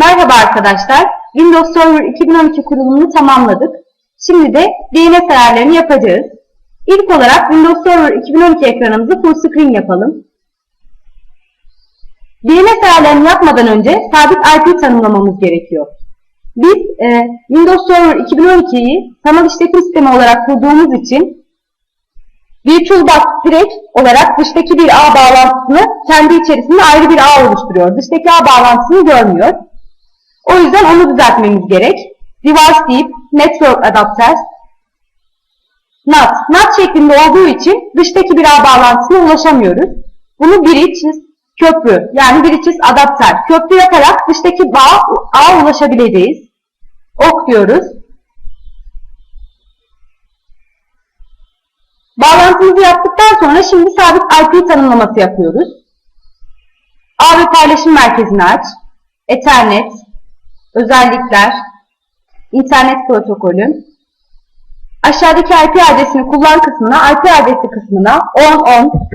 Merhaba arkadaşlar. Windows Server 2012 kurulumunu tamamladık. Şimdi de DNS ayarlarını yapacağız. İlk olarak Windows Server 2012 ekranımızı full screen yapalım. DNS ayarlarını yapmadan önce sabit IP tanımlamamız gerekiyor. Biz e, Windows Server 2012'yi sanal işletim sistemi olarak kurduğumuz için VirtualBox direkt olarak dıştaki bir ağ bağlantısını kendi içerisinde ayrı bir ağ oluşturuyor. Dıştaki ağ bağlantısını görmüyor. O yüzden onu düzeltmemiz gerek. Device deyip Network Adapters NAT. NAT şeklinde olduğu için dıştaki bir ağ bağlantısına ulaşamıyoruz. Bunu bridges köprü yani bridges adapter köprü yaparak dıştaki bağ, ağa ulaşabileceğiz. Ok diyoruz. Bağlantımızı yaptıktan sonra şimdi sabit IP tanımlaması yapıyoruz. Ağ ve paylaşım merkezini aç. Ethernet, özellikler, internet protokolü. Aşağıdaki IP adresini kullan kısmına, IP adresi kısmına 10 10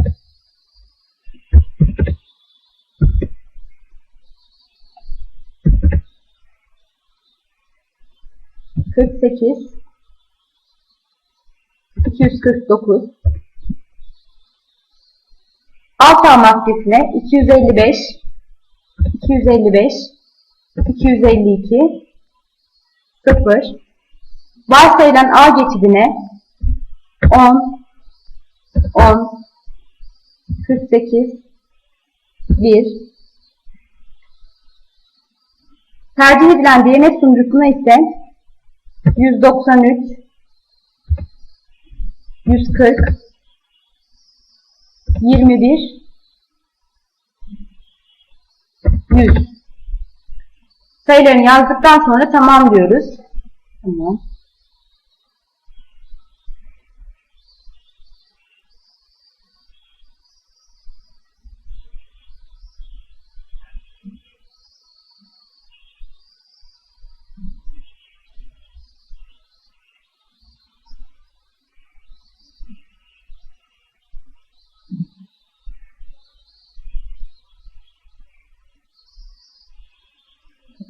48 249 Alfa maddesine 255 255 252 0 varsayılan A geçidine 10 10 48 1 tercih edilen DNS sunucusuna ise 193 140 21 100 sayılarını yazdıktan sonra tamam diyoruz. Tamam.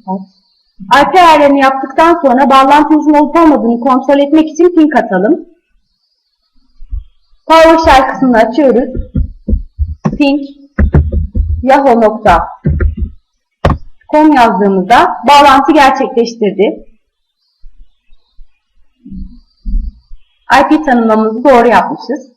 IP ayarlarını yaptıktan sonra bağlantımızın olup olmadığını kontrol etmek için ping atalım. PowerShell kısmını açıyoruz. Ping yahoo.com yazdığımızda bağlantı gerçekleştirdi. IP tanımlamamızı doğru yapmışız.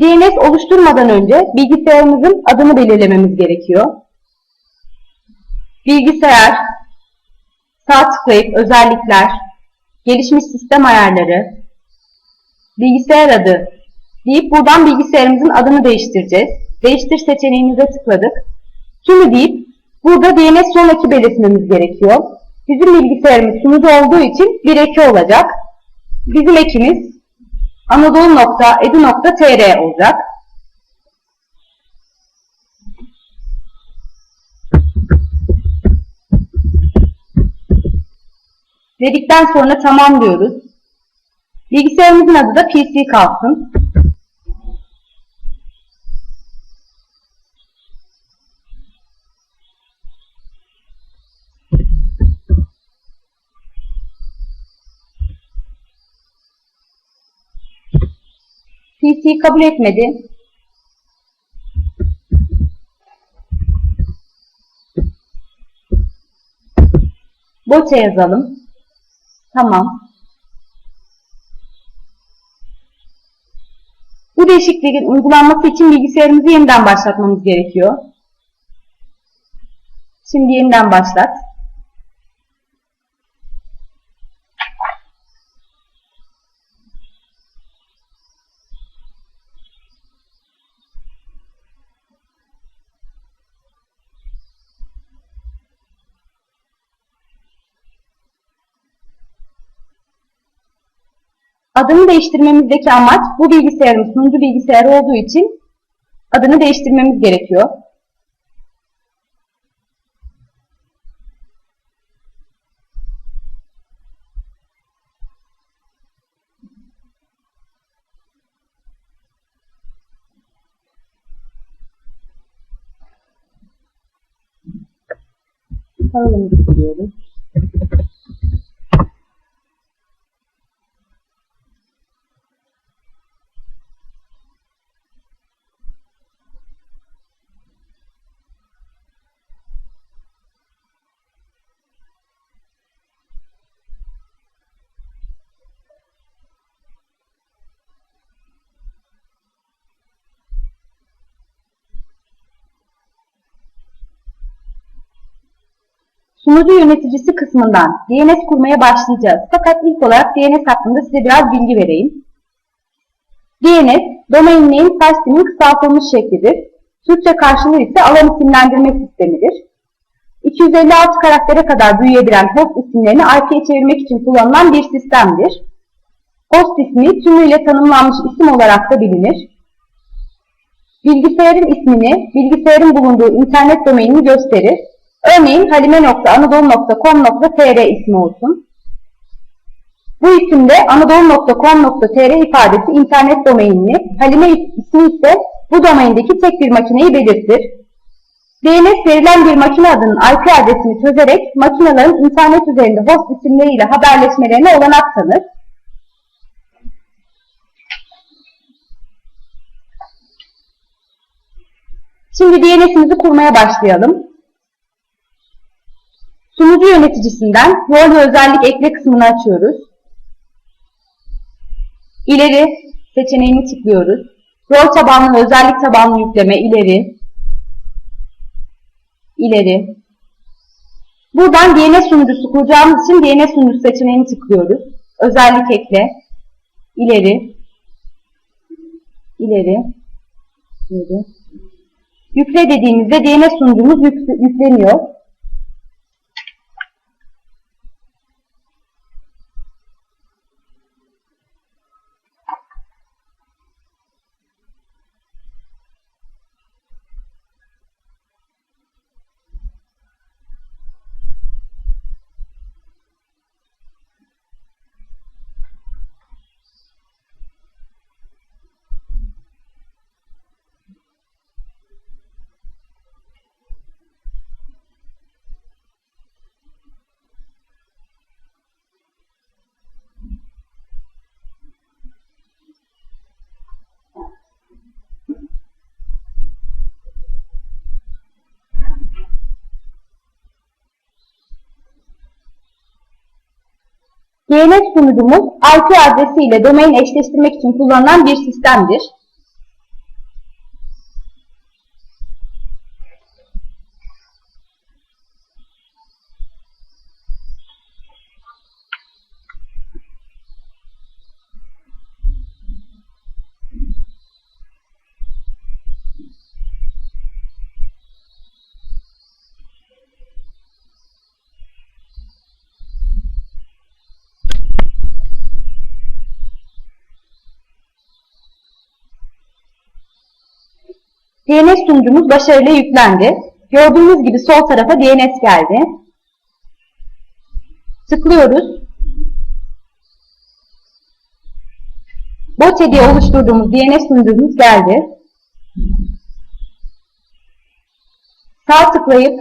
DNS oluşturmadan önce bilgisayarımızın adını belirlememiz gerekiyor. Bilgisayar, sağ tıklayıp özellikler, gelişmiş sistem ayarları, bilgisayar adı deyip buradan bilgisayarımızın adını değiştireceğiz. Değiştir seçeneğimize tıkladık. Şimdi deyip burada DNS son eki belirtmemiz gerekiyor. Bizim bilgisayarımız sunucu olduğu için bir eki olacak. Bizim ekimiz anadolu.edu.tr olacak. Dedikten sonra tamam diyoruz. Bilgisayarımızın adı da PC kalsın. PC kabul etmedi. Boça yazalım. Tamam. Bu değişikliğin uygulanması için bilgisayarımızı yeniden başlatmamız gerekiyor. Şimdi yeniden başlat. Adını değiştirmemizdeki amaç bu bilgisayarın sunucu bilgisayarı olduğu için adını değiştirmemiz gerekiyor. Kanalımızı biliyoruz. Sunucu yöneticisi kısmından DNS kurmaya başlayacağız. Fakat ilk olarak DNS hakkında size biraz bilgi vereyim. DNS, Domain Name System'in kısaltılmış şeklidir. Türkçe karşılığı ise alan isimlendirme sistemidir. 256 karaktere kadar büyüyebilen host isimlerini IP'ye çevirmek için kullanılan bir sistemdir. Host ismi tümüyle tanımlanmış isim olarak da bilinir. Bilgisayarın ismini, bilgisayarın bulunduğu internet domainini gösterir. Örneğin halime.anadolu.com.tr ismi olsun. Bu isimde anadolu.com.tr ifadesi internet domainini, Halime ismi ise bu domaindeki tek bir makineyi belirtir. DNS verilen bir makine adının IP adresini çözerek makinelerin internet üzerinde host isimleriyle haberleşmelerine olanak tanır. Şimdi DNS'imizi kurmaya başlayalım. Sunucu yöneticisinden rol ve özellik ekle kısmını açıyoruz. İleri seçeneğini tıklıyoruz. Rol tabanlı ve özellik tabanlı yükleme ileri. İleri. Buradan DNS sunucusu kuracağımız için DNS sunucusu seçeneğini tıklıyoruz. Özellik ekle. İleri. İleri. İleri. Yükle dediğimizde DNS sunucumuz yükleniyor. DNS sunucumuz IP adresi ile domain eşleştirmek için kullanılan bir sistemdir. DNS sunucumuz başarıyla yüklendi. Gördüğünüz gibi sol tarafa DNS geldi. Tıklıyoruz. Bote diye oluşturduğumuz DNS sunucumuz geldi. Sağ tıklayıp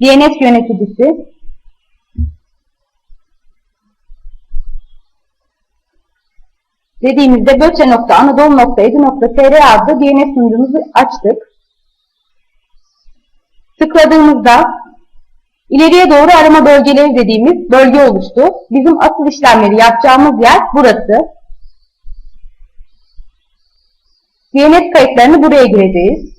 DNS yöneticisi dediğimizde böçe.anadolu.edu.tr adlı DNS sunucumuzu açtık. Tıkladığımızda ileriye doğru arama bölgeleri dediğimiz bölge oluştu. Bizim asıl işlemleri yapacağımız yer burası. DNS kayıtlarını buraya gireceğiz.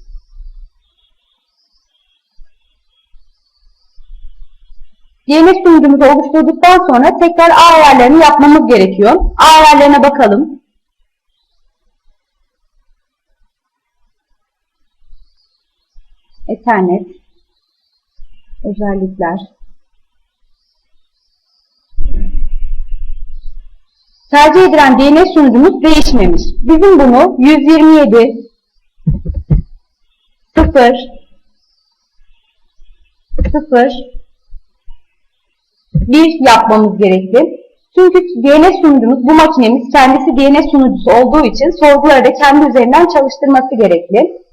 DNS sunucumuzu oluşturduktan sonra tekrar ağ ayarlarını yapmamız gerekiyor. Ağ ayarlarına bakalım. Ethernet, özellikler, tercih edilen DNS sunucumuz değişmemiş. Bizim bunu 127 0 0 1 yapmamız gerekli. Çünkü DNS sunucumuz, bu makinemiz kendisi DNS sunucusu olduğu için sorguları da kendi üzerinden çalıştırması gerekli.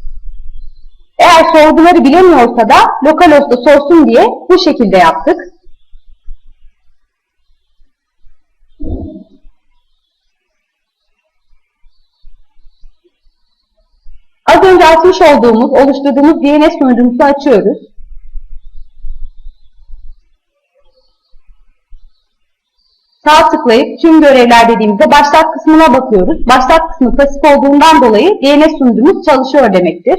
Eğer sorguları bilemiyorsa da localhost'a sorsun diye bu şekilde yaptık. Az önce açmış olduğumuz, oluşturduğumuz DNS sunucumuzu açıyoruz. Sağ tıklayıp tüm görevler dediğimizde başlat kısmına bakıyoruz. Başlat kısmı pasif olduğundan dolayı DNS sunucumuz çalışıyor demektir.